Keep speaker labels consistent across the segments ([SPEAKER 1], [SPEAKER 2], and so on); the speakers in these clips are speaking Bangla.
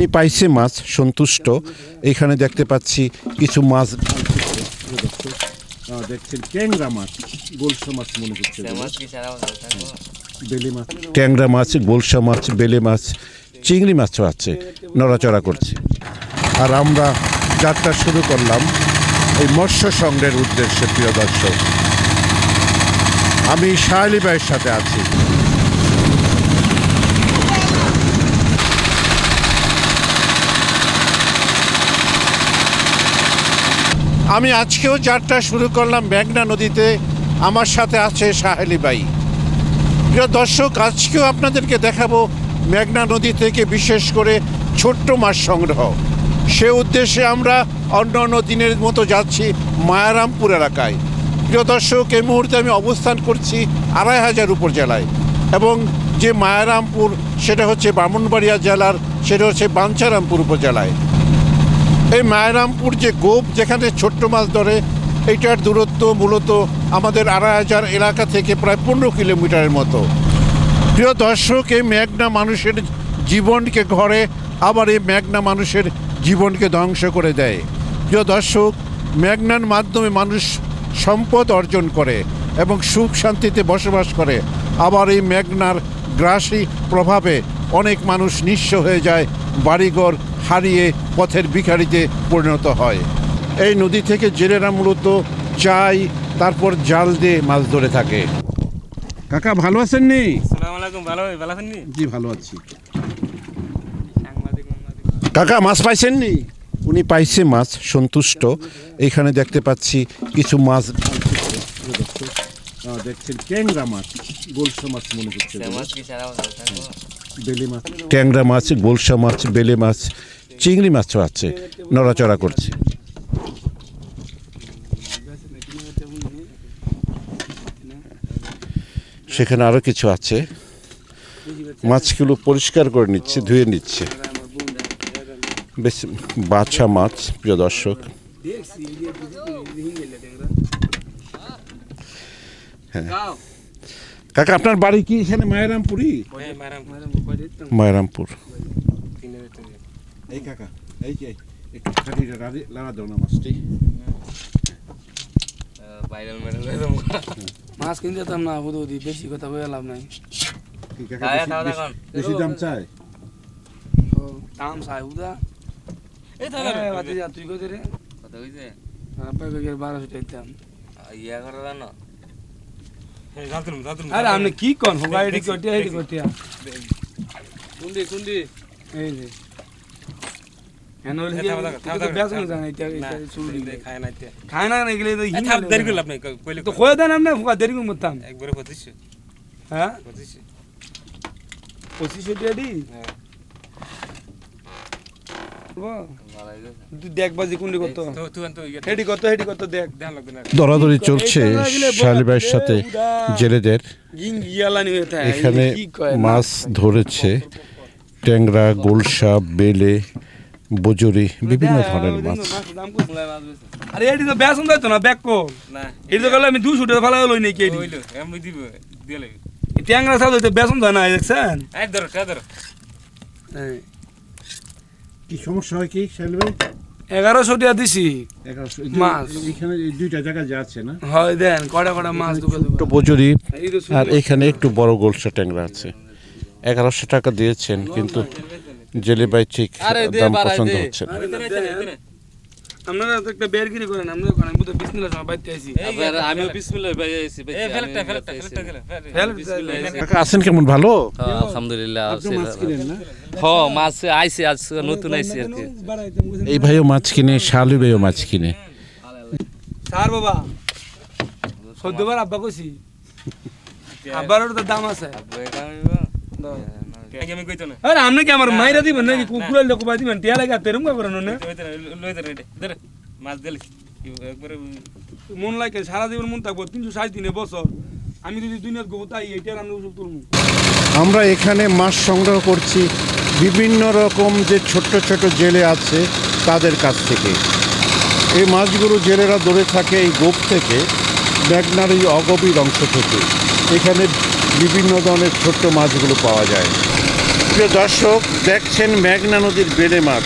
[SPEAKER 1] উনি পাইছে মাছ সন্তুষ্ট। এখানে দেখতে পাচ্ছি কিছু মাছ। দেখছেন ট্যাংরা মাছ গোলসা মাছ মনে হচ্ছে। বেলে মাছ। ট্যাংরা মাছ গোলসা মাছ বেলে মাছ চিংড়ি মাছও আছে নড়াচড়া করছে। আর আমরা যাত্রা শুরু করলাম এই মৎস্য সংগ্রহের উদ্দেশ্যে প্রিয় দর্শক। আমি শাহালি ভাইয়ের সাথে আছি। আমি আজকেও যাত্রা শুরু করলাম মেঘনা নদীতে। আমার সাথে আছে সাহেলি বাই প্রিয় দর্শক, আজকেও আপনাদেরকে দেখাবো মেঘনা নদী থেকে বিশেষ করে ছোট্ট মাছ সংগ্রহ। সে উদ্দেশ্যে আমরা অন্য অন্য দিনের মতো যাচ্ছি মায়ারামপুর এলাকায়। প্রিয় দর্শক, এই মুহূর্তে আমি অবস্থান করছি আড়াই হাজার উপজেলায়। এবং যে মায়ারামপুর, সেটা হচ্ছে ব্রাহ্মণবাড়িয়া জেলার, সেটা হচ্ছে বাঞ্ছারামপুর উপজেলায়। এই মায়েরামপুর যে গোপ যেখানে ছোট্ট মাছ ধরে এইটার দূরত্ব মূলত আমাদের আড়াই হাজার এলাকা থেকে প্রায় পনেরো কিলোমিটারের মতো। প্রিয় দর্শক, এই মেঘনা মানুষের জীবনকে ঘরে আবার এই মেঘনা মানুষের জীবনকে ধ্বংস করে দেয়। প্রিয় দর্শক, মেঘনার মাধ্যমে মানুষ সম্পদ অর্জন করে এবং সুখ শান্তিতে বসবাস করে। আবার এই মেঘনার গ্রাসী প্রভাবে অনেক মানুষ নিঃস্ব হয়ে যায় বাড়িঘর হারিয়ে পথের ভিখারিতে পরিণত হয়। এই নদী থেকে জেলেরা মূলত চাই তারপর জাল দিয়ে মাছ ধরে থাকে। কাকা ভালো আছেন নি? জি ভালো আছি। কাকা মাছ পাইছেন নি? উনি পাইছে মাছ সন্তুষ্ট। এখানে দেখতে পাচ্ছি কিছু মাছ দেখছেন ট্যাংরা মাছ গোলসা মাছ মনে
[SPEAKER 2] মাছ।
[SPEAKER 1] ট্যাংরা মাছ গোলসা মাছ বেলে মাছ চিংড়ি মাছও আছে নড়াচড়া করছে। সেখানে আরও কিছু আছে। মাছগুলো পরিষ্কার করে নিচ্ছে ধুয়ে নিচ্ছে। বেশ বাছা মাছ প্রিয় দর্শক। কাকা আপনার বাড়ি কি এখানে? মায়েরামপুরি।
[SPEAKER 2] ম্যাডাম
[SPEAKER 1] মায়েরামপুর। এই কাকা এই যে একটু খাটিটা লাড়া দাও না মাছটি
[SPEAKER 2] ভাইরাল
[SPEAKER 3] মাছ কিনতে যেতাম না বুধ বুধি বেশি কথা বলে লাভ নাই।
[SPEAKER 1] বেশি- দাম
[SPEAKER 3] ও, দাম চাই বুধা
[SPEAKER 2] এই তাহলে
[SPEAKER 3] বাতি যা তুই কোথায় রে?
[SPEAKER 2] কত হইছে
[SPEAKER 3] আপনার বেগের বারোশো টাকা দিতাম।
[SPEAKER 2] ইয়া করে জানো জানতুম জানতুম
[SPEAKER 3] আরে আপনি কি কন? হোগা এডি কটিয়া এডি কটিয়া
[SPEAKER 2] কুন্ডি কুন্ডি।
[SPEAKER 3] এই যে।
[SPEAKER 2] খায় না দেরি করলাম
[SPEAKER 3] তো দেন আপনি দেরি
[SPEAKER 2] একবারে পঁচিশশো
[SPEAKER 3] হ্যাঁ
[SPEAKER 2] পঁচিশশো
[SPEAKER 3] পঁচিশশো টাকা দি
[SPEAKER 2] হ্যাঁ ইয়া
[SPEAKER 1] দরাদরি চলছে শালিবাইয়ের সাথে জেলেদের এখানে
[SPEAKER 3] কি
[SPEAKER 1] মাছ ধরেছে ট্যাংরা গোলসা বেলে বজরি বিভিন্ন ধরনের মাছ।
[SPEAKER 3] আরে এটি তো বেসন যাইতো না ব্যাক কো
[SPEAKER 2] না।
[SPEAKER 3] এটি তো গেলে আমি দুশো টাকা ফেলা হলো নাকি এটি?
[SPEAKER 2] হইল আমি দিব দিলে
[SPEAKER 3] ট্যাংরা সাথে তো বেসন যায় না দেখছেন?
[SPEAKER 2] এই ধরো টা ধরো।
[SPEAKER 1] কি সমস্যা হয় কি শালিবাই
[SPEAKER 3] এগারোশো টাকা দিছি।
[SPEAKER 1] এগারোশো
[SPEAKER 3] মাছ।
[SPEAKER 1] এখানে এই দুইটা জায়গা যা আছে না?
[SPEAKER 3] হয় দেন কটা কটা মাছ দুটো
[SPEAKER 1] একটু বজরি আর এখানে একটু বড় গোলসা ট্যাংরা আছে। এগারোশো টাকা দিয়েছেন কিন্তু জেলেবাই ঠিক দাম পছন্দ হচ্ছে না।
[SPEAKER 3] আপনারা তো একটা বেরগিরি করেন আপনারা করেন আমি বিসমিল্লাহ সময় বাইতে আইছি।
[SPEAKER 4] আমিও বিসমিল্লাহ ভাই আইছি
[SPEAKER 2] এই ফেলটা ফেলটা ফেলটা গেলে
[SPEAKER 1] কাকা আছেন কেমন ভালো?
[SPEAKER 4] আলহামদুলিল্লাহ
[SPEAKER 1] আপনি মাছ কিনেন
[SPEAKER 4] হ মাছ আইছে আজ নতুন আইছে আর কি।
[SPEAKER 1] এই ভাইও মাছ কিনে শালু ভাইও মাছ কিনে।
[SPEAKER 3] স্যার বাবা চোদ্দবার আব্বা কইছি। আব্বার তো দাম আছে।
[SPEAKER 2] আমি কইতো না।
[SPEAKER 3] আরে আপনি কি আমার মাইরা দিবেন নাকি? কুকুরের লোক বাই দিবেন টিয়া লাগে তেরম কা করেন না?
[SPEAKER 2] লই মাছ দিলে। একবারে
[SPEAKER 3] মন লাগে সারা জীবন মন থাকব। তিনশো ষাট দিনে বছর। আমি যদি দুনিয়ার গোতাই এইটার আমি ওষুধ তুলবো
[SPEAKER 1] আমরা এখানে মাছ সংগ্রহ করছি বিভিন্ন রকম যে ছোট্ট ছোট জেলে আছে তাদের কাছ থেকে। এই মাছগুলো জেলেরা ধরে থাকে এই গোপ থেকে মেঘনার এই অগভীর অংশ থেকে। এখানে বিভিন্ন ধরনের ছোট্ট মাছগুলো পাওয়া যায়। প্রিয় দর্শক, দেখছেন মেঘনা নদীর বেলে মাছ।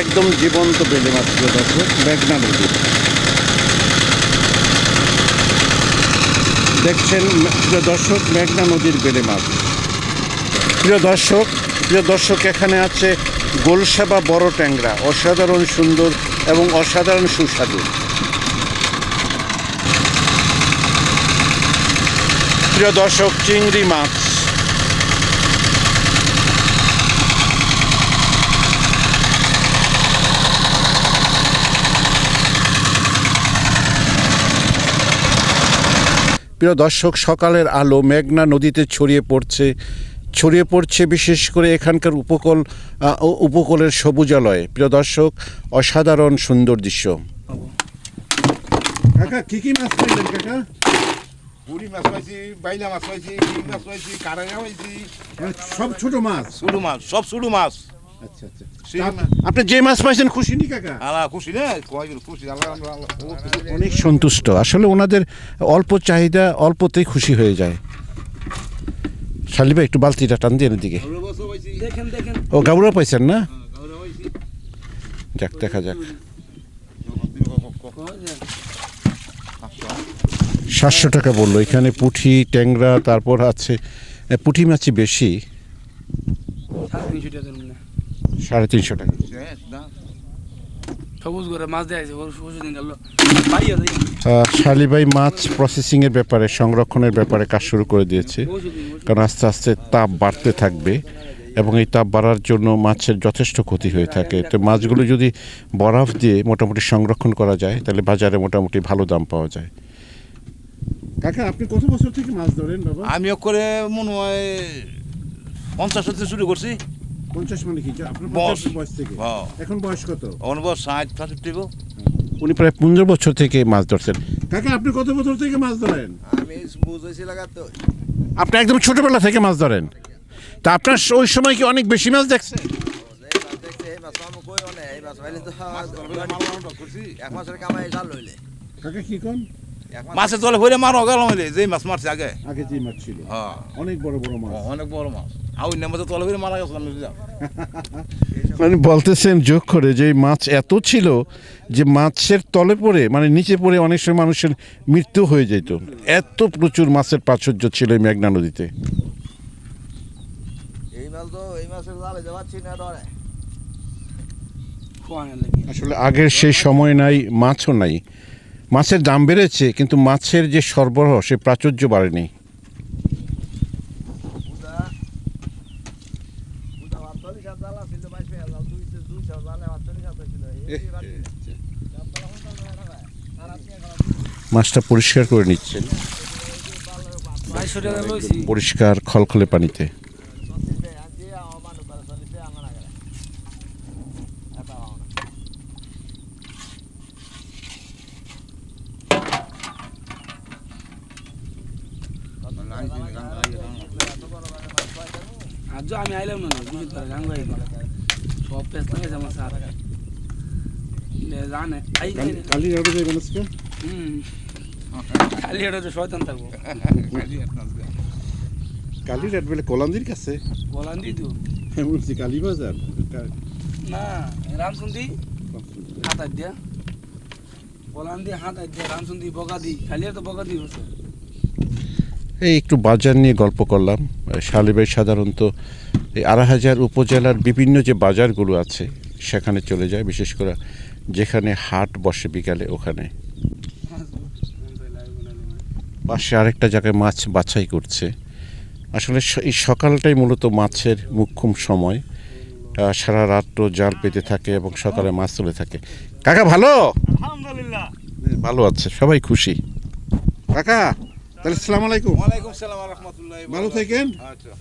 [SPEAKER 1] একদম জীবন্ত বেলে মাছ, প্রিয় দর্শক, মেঘনা নদী। দেখছেন প্রিয় দর্শক, মেঘনা নদীর বেলে মাছ। প্রিয় দর্শক প্রিয় দর্শক, এখানে আছে গোলসাবা বড় ট্যাংরা, অসাধারণ সুন্দর এবং অসাধারণ সুস্বাদু। প্রিয় দর্শক, চিংড়ি মাছ। প্রিয় দর্শক সকালের আলো মেঘনা নদীতে ছড়িয়ে পড়ছে ছড়িয়ে পড়ছে বিশেষ করে এখানকার উপকূল উপকূলের সবুজালয় প্রিয় দর্শক অসাধারণ সুন্দর দৃশ্য। কাকা কি কি মাছ পাইলেন কাকা?
[SPEAKER 5] পুরি মাছ পাইছি বাইলা মাছ পাইছি মাছ পাইছি কারাঙ্গা পাইছি।
[SPEAKER 1] সব ছোট মাছ?
[SPEAKER 5] সুডু মাছ সব সুডু মাছ।
[SPEAKER 1] আচ্ছা আচ্ছা। আপনি যে মাছ পাইছেন খুশি নি কাকা?
[SPEAKER 5] খুশি না খুশি।
[SPEAKER 1] অনেক সন্তুষ্ট। আসলে ওনাদের অল্প চাহিদা অল্পতেই খুশি হয়ে যায়। শালিবা একটু বালতিটা টান দিয়ে দিকে
[SPEAKER 3] দেখেন দেখেন।
[SPEAKER 1] ও গাবুরা পাইছেন না? যাক দেখা যাক। সাতশো টাকা বলল। এখানে পুঁটি ট্যাংরা তারপর আছে পুঁটি মাছই বেশি।
[SPEAKER 3] সাড়ে তিনশো টাকা? সবুজ করে মাছ
[SPEAKER 1] প্রসেসিংয়ের ব্যাপারে সংরক্ষণের ব্যাপারে কাজ শুরু করে দিয়েছে। কারণ আস্তে আস্তে তাপ বাড়তে থাকবে এবং এই তাপ বাড়ার জন্য মাছের যথেষ্ট ক্ষতি হয়ে থাকে। তো মাছগুলো যদি বরফ দিয়ে মোটামুটি সংরক্ষণ করা যায় তাহলে বাজারে মোটামুটি ভালো দাম পাওয়া যায়। কাকা আপনি কত বছর থেকে মাছ ধরেন বাবা?
[SPEAKER 5] আমিও করে মনে হয় পঞ্চাশ হতে শুরু করছি।
[SPEAKER 1] পঞ্চাশ মানে কি আপনার
[SPEAKER 5] বয়স।
[SPEAKER 1] বয়স থেকে।
[SPEAKER 5] হ্যাঁ
[SPEAKER 1] এখন বয়স কত?
[SPEAKER 5] অনুভব ষাট পঁয়ষট্টি গো।
[SPEAKER 1] উনি প্রায় পনেরো বছর থেকে মাছ ধরছেন। কাকা আপনি কত বছর থেকে মাছ ধরেন?
[SPEAKER 6] আমি বুঝেছি লাগাতো।
[SPEAKER 1] আপনি একদম ছোটবেলা থেকে মাছ ধরেন। তা আপনার ওই সময় কি অনেক বেশি মাছ দেখছেন?
[SPEAKER 6] দেখছি এই মাছ আমি কই এই মাছ পাইলে তো এক মাসের কামাই
[SPEAKER 1] কাকা কি কোন?
[SPEAKER 5] মাছের তলে ভরে মারো গেল হইলে যে মাছ মারছে আগে।
[SPEAKER 1] আগে যে মাছ ছিল।
[SPEAKER 5] হ্যাঁ।
[SPEAKER 1] অনেক বড় বড় মাছ।
[SPEAKER 5] অনেক বড় মাছ। মাছের মারা গেছিলাম
[SPEAKER 1] মানে বলতেছেন যোগ করে যে মাছ এত ছিল যে মাছের তলে পড়ে মানে নিচে পড়ে অনেক সময় মানুষের মৃত্যু হয়ে যেত। এত প্রচুর মাছের প্রাচুর্য ছিল এই মেঘনা নদীতে।
[SPEAKER 6] জালে
[SPEAKER 1] আসলে আগের সেই সময় নাই মাছও নাই। মাছের দাম বেড়েছে কিন্তু মাছের যে সরবরাহ সে প্রাচুর্য বাড়েনি। মাছটা পরিষ্কার করে নিচ্ছেন। পরিষ্কার খলখলে পানিতে।
[SPEAKER 3] আজ আমি আইলাম না বুঝতে পারে গান গাই সব পেস লাগাইছে আমার সাথে জানে আই
[SPEAKER 1] কালি যাবেন আজকে?
[SPEAKER 3] হুম। খালি এটা তো শয়তান থাকব।
[SPEAKER 1] কালি রেট বেলে কলান্দির কাছে?
[SPEAKER 3] বলান দি তো।
[SPEAKER 1] হ্যাঁ বলছি কালী বাজার।
[SPEAKER 3] না রামসুন্দি হাত দিয়া। বলান দি হাত দিয়া রামসুন্দি বগা দি খালি তো বগা দি হচ্ছে
[SPEAKER 1] এই একটু বাজার নিয়ে গল্প করলাম। শালিবাই সাধারণত এই আড়াহাজার উপজেলার বিভিন্ন যে বাজারগুলো আছে সেখানে চলে যায় বিশেষ করে যেখানে হাট বসে বিকালে ওখানে। পাশে আরেকটা জায়গায় মাছ বাছাই করছে। আসলে এই সকালটাই মূলত মাছের মুখ্যম সময়। সারা রাত্র জাল পেতে থাকে এবং সকালে মাছ তুলে থাকে। কাকা ভালো?
[SPEAKER 5] আলহামদুলিল্লাহ।
[SPEAKER 1] ভালো আছে সবাই খুশি। কাকা? তাহলে সালাম আলাইকুম।
[SPEAKER 5] ওয়ালাইকুম সালাম রহমতুল্লাহ
[SPEAKER 1] ভালো থাকেন।
[SPEAKER 5] আচ্ছা।